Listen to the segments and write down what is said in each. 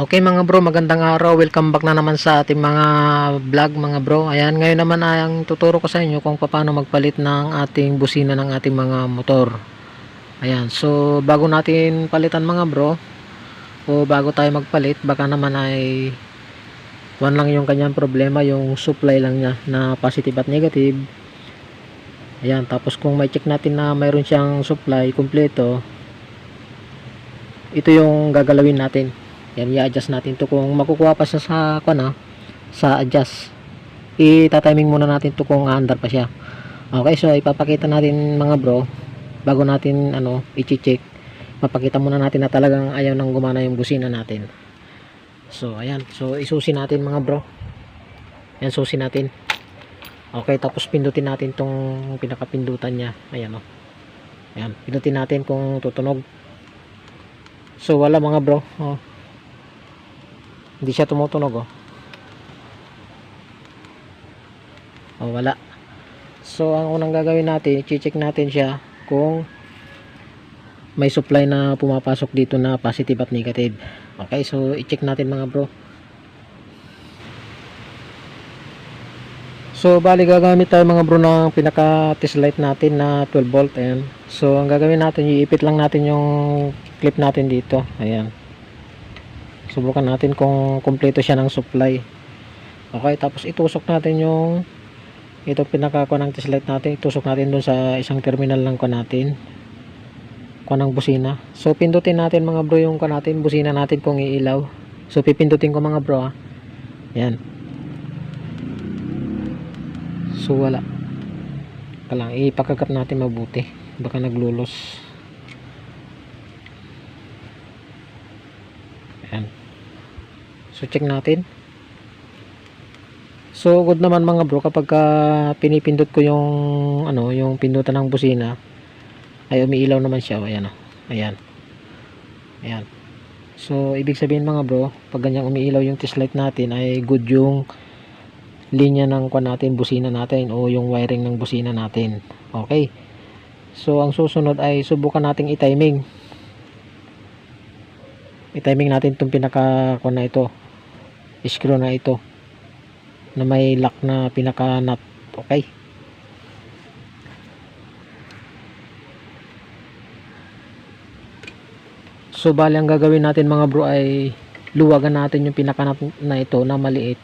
Okay mga bro, magandang araw. Welcome back na naman sa ating mga vlog mga bro. Ayan, ngayon naman ay ang tuturo ko sa inyo kung paano magpalit ng ating busina ng ating mga motor. Ayan, so bago natin palitan mga bro, o bago tayo magpalit, baka naman ay one lang yung kanyang problema, yung supply lang niya na positive at negative. Ayan, tapos kung may check natin na mayroon siyang supply kompleto, ito yung gagalawin natin. Yan, i-adjust natin to kung makukuha pa siya sa kana sa adjust. I-timing muna natin to kung under pa siya. Okay, so ipapakita natin mga bro bago natin ano i-check. Mapakita muna natin na talagang ayaw nang gumana yung busina natin. So, ayan. So, isusi natin mga bro. Yan, susi natin. Okay, tapos pindutin natin tong pinakapindutan niya. Ayan, oh. Ayan, pindutin natin kung tutunog. So, wala mga bro. Oh. Hindi siya tumutunog oh. Oh, wala. So, ang unang gagawin natin, i-check natin siya kung may supply na pumapasok dito na positive at negative. Okay, so i-check natin mga bro. So, bali gagamit tayo mga bro ng pinaka test light natin na 12 volt. Ayan. So, ang gagawin natin, iipit lang natin yung clip natin dito. Ayan subukan natin kung kumpleto siya ng supply. Okay tapos itusok natin yung ito pinaka ng test light natin. Itusok natin dun sa isang terminal lang ko natin. Ko ng busina. So pindutin natin mga bro yung ko natin. Busina natin kung iilaw. So pipindutin ko mga bro ha yan. So wala. Kalang ipakagat natin mabuti. Baka naglulos. Yan So check natin. So good naman mga bro kapag ka pinipindot ko yung ano, yung pindutan ng busina ay umiilaw naman siya. Ayan oh. Ayan. Ayan. So ibig sabihin mga bro, pag ganyan umiilaw yung test light natin ay good yung linya ng kwan natin, busina natin o yung wiring ng busina natin. Okay. So ang susunod ay subukan nating i-timing. I-timing natin itong pinaka kwan na ito screw na ito. Na may lock na pinaka nut okay. So bali ang gagawin natin mga bro ay luwagan natin yung pinaka nut na ito na maliit.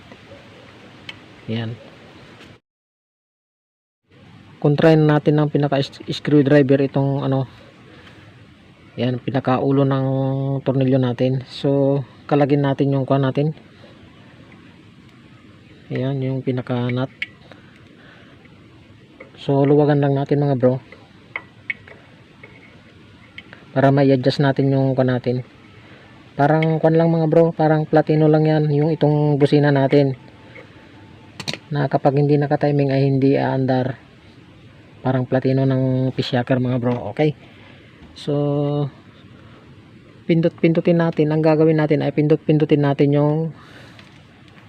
Yan. Kontrahin natin ng pinaka screwdriver itong ano yan pinaka ulo ng tornilyo natin. So kalagin natin yung kuha natin Ayan yung pinaka nut. So luwagan lang natin mga bro. Para ma-adjust natin yung kan natin. Parang kan lang mga bro, parang platino lang yan yung itong busina natin. Na kapag hindi naka-timing ay hindi aandar. Parang platino ng pisyaker mga bro. Okay. So pindot-pindutin natin. Ang gagawin natin ay pindot-pindutin natin yung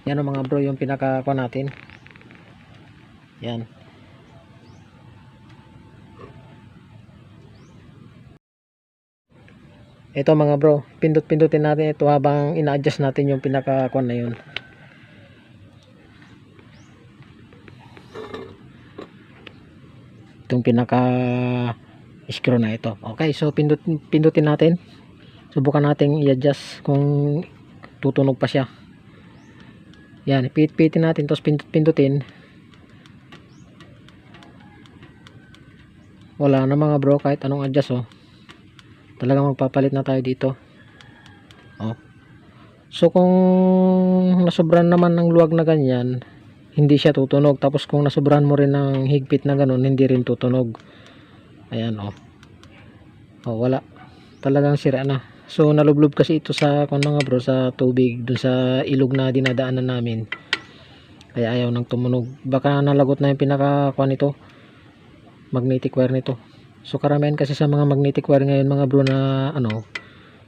yan o mga bro yung pinaka ko natin. Yan. Ito mga bro pindot pindutin natin. Ito habang ina-adjust natin yung pinaka kon na yun. Itong pinaka screw na ito. Okay so pindut, pindutin natin. Subukan natin i-adjust kung tutunog pa siya yan, pit-pitin natin tapos pindut-pindutin. Wala na mga bro kahit anong adjust oh. Talagang magpapalit na tayo dito. Oh. So kung nasobran naman ng luwag na ganyan, hindi siya tutunog. Tapos kung nasobran mo rin ng higpit na ganun, hindi rin tutunog. Ayan oh. Oh, wala. Talagang sira na. So nalublob kasi ito sa kung mga bro sa tubig dun sa ilog na dinadaanan namin. Kaya ayaw nang tumunog. Baka nalagot na yung pinaka kuan nito. Magnetic wire nito. So karamihan kasi sa mga magnetic wire ngayon mga bro na ano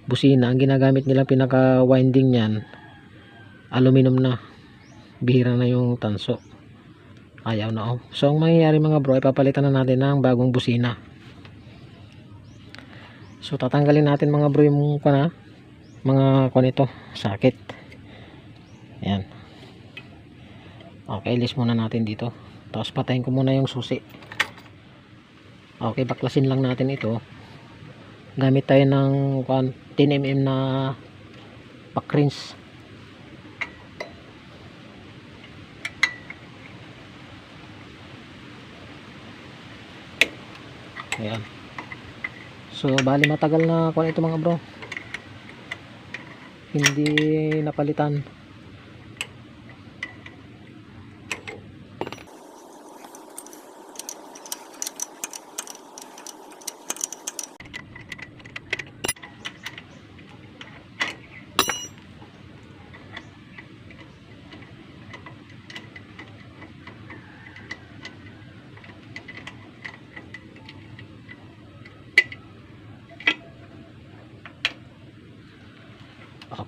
busina ang ginagamit nilang pinaka winding niyan aluminum na. Bihira na yung tanso. Ayaw na oh. So ang mangyayari mga bro ay papalitan na natin ng bagong busina. So tatanggalin natin mga bro yung kana mga kuan ito sakit. Ayan. Okay list muna natin dito. Tapos patayin ko muna yung susi. Okay baklasin lang natin ito. Gamit tayo ng kuan 10mm na pack rinse. Ayan so bali matagal na kuan ito mga bro. Hindi napalitan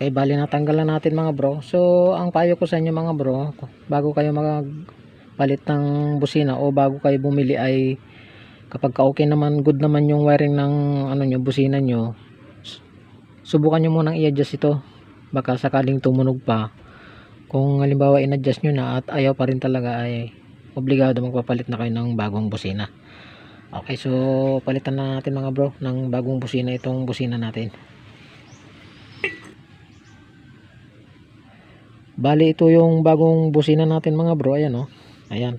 Okay, bali natanggal na natin mga bro. So, ang payo ko sa inyo mga bro, bago kayo magpalit ng busina o bago kayo bumili ay kapag ka okay naman, good naman yung wiring ng ano nyo, busina nyo, subukan nyo munang i-adjust ito. Baka sakaling tumunog pa. Kung halimbawa in-adjust nyo na at ayaw pa rin talaga ay obligado magpapalit na kayo ng bagong busina. Okay, so palitan na natin mga bro ng bagong busina itong busina natin. Bali ito yung bagong busina natin mga bro, ayan oh. Ayan.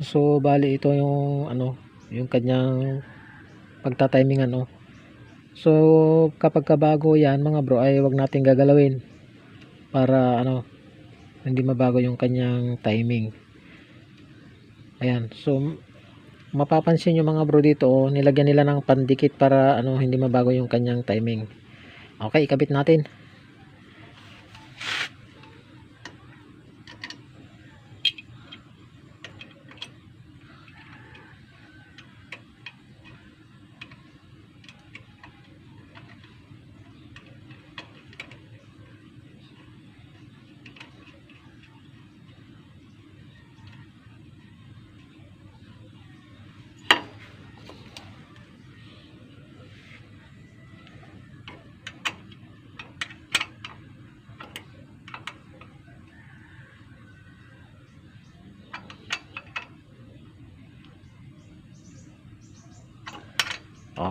So bali ito yung ano, yung kanyang pagtatimingan oh. So kapag kabago yan mga bro ay wag nating gagalawin para ano hindi mabago yung kanyang timing. Ayan. So mapapansin nyo mga bro dito oh, nilagyan nila ng pandikit para ano hindi mabago yung kanyang timing. Okay, ikabit natin.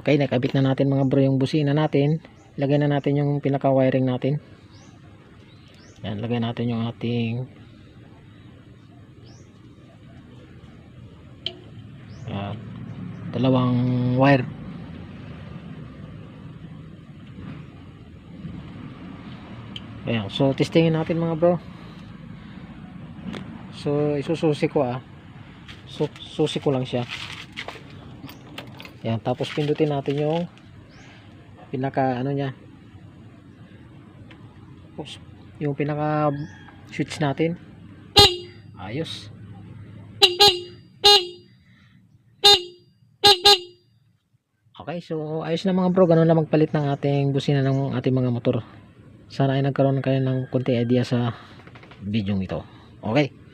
Okay, nakabit na natin mga bro yung busina natin. Lagay na natin yung pinaka wiring natin. Yan, lagay natin yung ating Yan. Dalawang wire. Ayan, so testingin natin mga bro. So, isususi ko ah. So, susi ko lang siya. Yan, tapos pindutin natin yung pinaka ano niya. Oops, yung pinaka switch natin. Ayos. Okay, so ayos na mga bro, ganun lang magpalit ng ating busina ng ating mga motor. Sana ay nagkaroon kayo ng konti idea sa video ito. Okay.